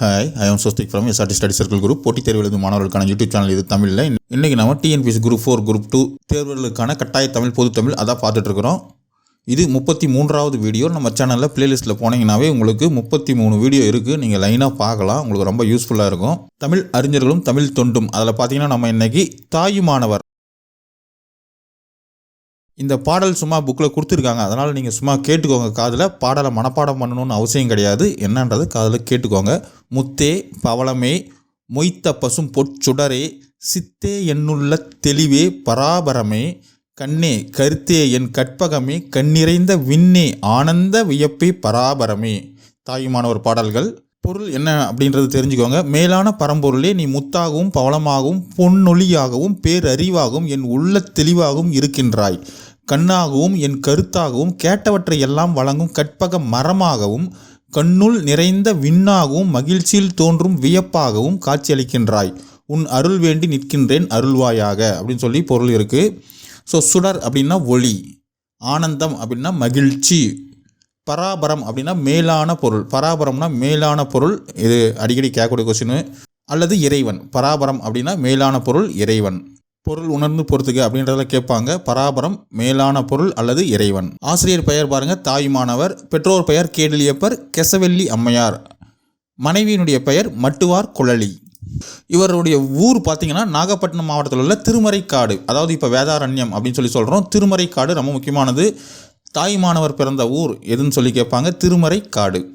Hi I am சோஸ்திக் from SRT study circle group போட்டித் தேர்வு எழுதும் மாணவர்களுக்கான யூடியூப் சேனல் இது தமிழில். இன்றைக்கி நம்ம TNPSC group four group two தேர்வுகளுக்கான கட்டாய தமிழ் பொது தமிழ் அதான் பார்த்துட்டு இருக்கிறோம். இது முப்பத்தி மூன்றாவது வீடியோ நம்ம சேனலில் பிளேலிஸ்ட்டில் போனீங்கன்னாவே உங்களுக்கு முப்பத்தி மூணு வீடியோ இருக்குது நீங்கள் லைனாக பார்க்கலாம். உங்களுக்கு ரொம்ப யூஸ்ஃபுல்லாக இருக்கும். தமிழ் அறிஞர்களும் தமிழ் தொண்டும். அதில் பார்த்தீங்கன்னா நம்ம இன்றைக்கி தாயுமானவர் இந்த பாடல் சும்மா புக்கில் கொடுத்துருக்காங்க. அதனால் நீங்கள் சும்மா கேட்டுக்கோங்க. காதில் பாடலை மனப்பாடம் பண்ணணும்னு அவசியம் கிடையாது. என்னன்றது காதில் கேட்டுக்கோங்க. முத்தே பவளமே மொய்த்த பசும் பொற்சுடரே சித்தே என்னுள்ள தெளிவே பராபரமே கண்ணே கருத்தே என் கற்பகமே கண்ணிறைந்த விண்ணே ஆனந்த வியப்பே பராபரமே. தாயுமான ஒரு பாடல்கள் பொருள் என்ன அப்படின்றது தெரிஞ்சுக்கோங்க. மேலான பரம்பொருளே நீ முத்தாகவும் பவளமாகவும் பொன்னொழியாகவும் பேரறிவாகவும் என் உள்ள தெளிவாகவும் இருக்கின்றாய். கண்ணாகவும் என் கருத்தாகவும் கேட்டவற்றை எல்லாம் வழங்கும் கற்பக மரமாகவும் கண்ணுள் நிறைந்த விண்ணாகவும் மகிழ்ச்சியில் தோன்றும் வியப்பாகவும் காட்சியளிக்கின்றாய். உன் அருள் வேண்டி நிற்கின்றேன் அருள்வாயாக அப்படின்னு சொல்லி பொருள் இருக்குது ஸோ சுடர் அப்படின்னா ஒளி ஆனந்தம் அப்படின்னா மகிழ்ச்சி. பராபரம் அப்படின்னா மேலான பொருள். பராபரம்னா மேலான பொருள் இது அடிக்கடி கேட்கக்கூடிய கொஸ்டின் அல்லது இறைவன். பராபரம் அப்படின்னா மேலான பொருள் இறைவன். பொருள் உணர்ந்து பொறுத்துக்க அப்படின்றத கேட்பாங்க. பராபரம் மேலான பொருள் அல்லது இறைவன். ஆசிரியர் பெயர் பாருங்க. தாயுமானவர் பெற்றோர் பெயர் கேடலியப்பர். கெசவெல்லி அம்மையார். மனைவியினுடைய பெயர் மட்டுவார் குழலி. இவருடைய ஊர் பார்த்தீங்கன்னா நாகப்பட்டினம் மாவட்டத்தில் உள்ள திருமறைக்காடு. அதாவது இப்போ வேதாரண்யம் அப்படின்னு சொல்லி சொல்கிறோம் திருமறைக்காடு ரொம்ப முக்கியமானது. தாயுமானவர் பிறந்த ஊர் எதுன்னு சொல்லி கேட்பாங்க? திருமறை காடு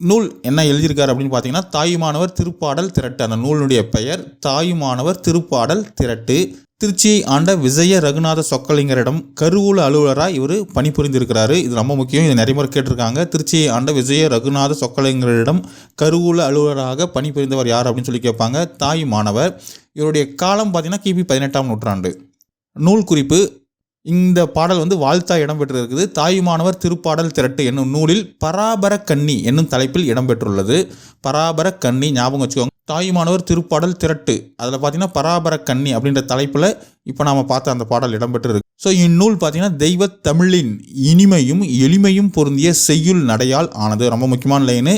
நூல் என்ன எழுதியிருக்காரு அப்படின்னு பார்த்தீங்கன்னா தாயுமானவர் திருப்பாடல் திரட்டு. அந்த நூலினுடைய பெயர் தாயுமானவர் திருப்பாடல் திரட்டு. திருச்சியை ஆண்ட விஜய ரகுநாத சொக்கலிங்கரிடம் கருவூல அலுவலராக இவர் பணிபுரிந்திருக்கிறாரு. இது ரொம்ப முக்கியம் இது நிறைய முறை கேட்டிருக்காங்க. திருச்சியை ஆண்ட விஜய ரகுநாத சொக்கலிங்கரிடம் கருவூல அலுவலராக பணிபுரிந்தவர் யார் அப்படின்னு சொல்லி கேட்பாங்க? தாயுமானவர். இவருடைய காலம் பார்த்தீங்கன்னா கிபி பதினெட்டாம் நூற்றாண்டு. நூல் குறிப்பு இந்த பாடல் வந்து வாழ்த்தா இடம்பெற்றிருக்குது. தாயுமானவர் திருப்பாடல் திரட்டு என்னும் நூலில் பராபர கன்னி என்னும் தலைப்பில் இடம்பெற்றுள்ளது. பராபர கன்னி ஞாபகம் வச்சுக்கோங்க. தாயுமானவர் திருப்பாடல் திரட்டு. அதில் பார்த்தீங்கன்னா பராபர கன்னி அப்படின்ற தலைப்பில் இப்போ நாம் பார்த்த அந்த பாடல் இடம்பெற்றிருக்கு. ஸோ இந்நூல் பார்த்தீங்கன்னா தெய்வ தமிழின் இனிமையும் எளிமையும் பொருந்திய செய்யுள் நடையால் ஆனது. ரொம்ப முக்கியமான லைனு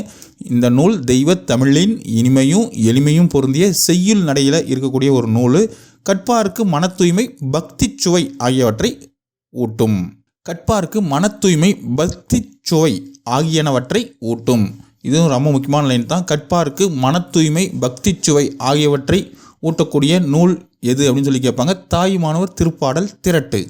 இந்த நூல் தெய்வ தமிழின் இனிமையும் எளிமையும் பொருந்திய செய்யுள் நடையில் இருக்கக்கூடிய ஒரு நூல். கற்பாருக்கு மன தூய்மை பக்தி சுவை ஆகியவற்றை ஊட்டும். கற்பாருக்கு மன தூய்மை பக்தி சுவை ஆகியனவற்றை ஊட்டும். இதுவும் ரொம்ப முக்கியமான லைன் தான். கற்பாருக்கு மன தூய்மை பக்தி சுவை ஆகியவற்றை ஊட்டக்கூடிய நூல் எது அப்படின்னு சொல்லி கேட்பாங்க. தாயுமானவர் திருப்பாடல் திரட்டு.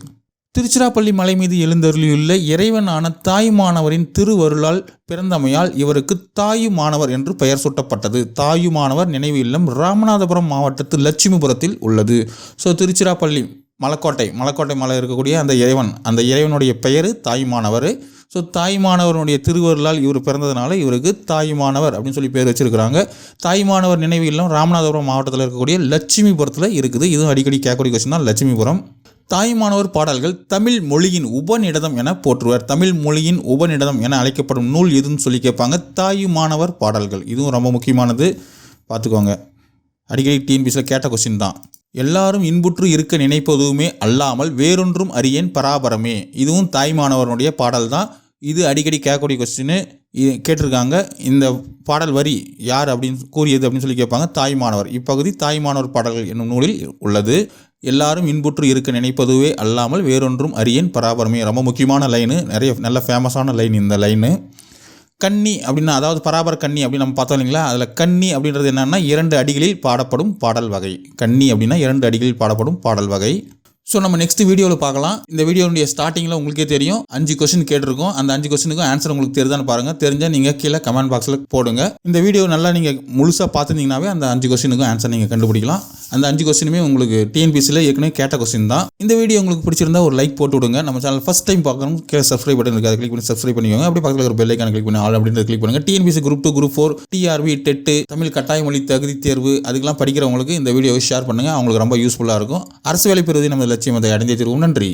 திருச்சிராப்பள்ளி மலை மீது எழுந்தருளியுள்ள இறைவனான தாயுமானவரின் திருவருளால் பிறந்தமையால் இவருக்கு தாயுமானவர் என்று பெயர் சூட்டப்பட்டது. தாயுமானவர் நினைவு இல்லம் ராமநாதபுரம் மாவட்டத்து லட்சுமிபுரத்தில் உள்ளது. ஸோ திருச்சிராப்பள்ளி மலக்கோட்டை மலக்கோட்டை மலை இருக்கக்கூடிய அந்த இறைவன் அந்த இறைவனுடைய பெயர் தாயுமானவர். ஸோ தாய்மானவருடைய திருவருளால் இவர் பிறந்ததுனால இவருக்கு தாயுமானவர் அப்படின்னு சொல்லி பேர் வச்சிருக்கிறாங்க. தாய்மானவர் நினைவு இல்லம் ராமநாதபுரம் மாவட்டத்தில் இருக்கக்கூடிய லட்சுமிபுரத்தில் இருக்குது. இதுவும் அடிக்கடி கேட்கக்கூடிய கொஸ்டின் தான். லட்சுமிபுரம் தாய்மானவர் பாடல்கள் தமிழ் மொழியின் உபநிடதம் என போற்றுவர். தமிழ் மொழியின் உபநிடதம் என அழைக்கப்படும் நூல் எதுன்னு சொல்லி கேட்பாங்க. தாயுமானவர் பாடல்கள். இதுவும் ரொம்ப முக்கியமானது. பார்த்துக்கோங்க. அடிக்கடி டிஎன்பிசியில் கேட்ட கொஸ்டின் தான். எல்லாரும் இன்புற்று இருக்க நினைப்பதுமே அல்லாமல் வேறொன்றும் அறியேன் பராபரமே. இதுவும் தாய்மானவருடைய பாடல் தான். இது அடிக்கடி கேட்கக்கூடிய கொஸ்டின் கேட்டிருக்காங்க. இந்த பாடல் வரி யார் அப்படின்னு கூறியது அப்படின்னு சொல்லி கேட்பாங்க. தாய்மானவர். இப்பகுதி தாய்மானவர் பாடல்கள் என்னும் நூலில் உள்ளது. எல்லாரும் இன்புற்று இருக்க நினைப்பதுவே அல்லாமல் வேறொன்றும் அரியன் பராபரமே. ரொம்ப முக்கியமான லைனு நிறைய நல்ல ஃபேமஸான லைன் இந்த லைனு கன்னி அப்படின்னா அதாவது பராபர கன்னி அப்படின்னு நம்ம பார்த்தோம் இல்லைங்களா? அதில் கன்னி அப்படின்றது என்னென்னா இரண்டு அடிகளில் பாடப்படும் பாடல் வகை. கன்னி அப்படின்னா இரண்டு அடிகளில் பாடப்படும் பாடல் வகை. ஸோ நம்ம நெக்ஸ்ட் வீடியோவில் பார்க்கலாம். இந்த வீடியோனுடைய ஸ்டார்டிங்கில் உங்களுக்கே தெரியும். அஞ்சு கொஸ்டின் கேட்டிருக்கோம். அந்த அஞ்சு கொஸ்டினுக்கும் ஆன்சர் உங்களுக்கு தெரியுதான்னு பாருங்கள் தெரிஞ்சால் நீங்கள் கீழே கமெண்ட் பாக்ஸில் போடுங்க. இந்த வீடியோ நல்லா நீங்கள் முழுசாக பார்த்துருந்தீங்கன்னாவே அந்த அஞ்சு கொஸ்டினுக்கும் ஆன்சர் நீங்கள் கண்டுபிடிக்கலாம். அந்த அஞ்சு கொஸ்டினுமே உங்களுக்கு டிஎன்பிசியில் ஏற்கனவே கேட்ட கொஸ்டின் தான். இந்த வீடியோ உங்களுக்கு பிடிச்சிருந்தா ஒரு லைக் போட்டு விடுங்க. நம்ம சேனல் ஃபஸ்ட் டைம் பார்க்கணும் கீழே சப்ஸ்கிரைப் பட்டன் இருக்குது அதை கிளிக் பண்ணி சப்ஸ்கிரைப் பண்ணிக்கோங்க. அப்படி பக்கத்தில் ஒரு பெல் ஐக்கான கிளிக் பண்ணி ஆல் அப்படின்றத கிளிக் பண்ணுங்க. TNPSC group two group four TRB TET Tamil கட்டாய மொழி தகுதி தேர்வு அதுக்கெல்லாம் படிக்கிறவங்களுக்கு இந்த வீடியோவை ஷேர் பண்ணுங்கள் அவங்களுக்கு ரொம்ப யூஸ்ஃபுல்லாக இருக்கும். அரசு வேலை பெறுவதை நம்ம லட்சியம் அதை அடைந்தே தருவோம் நன்றி.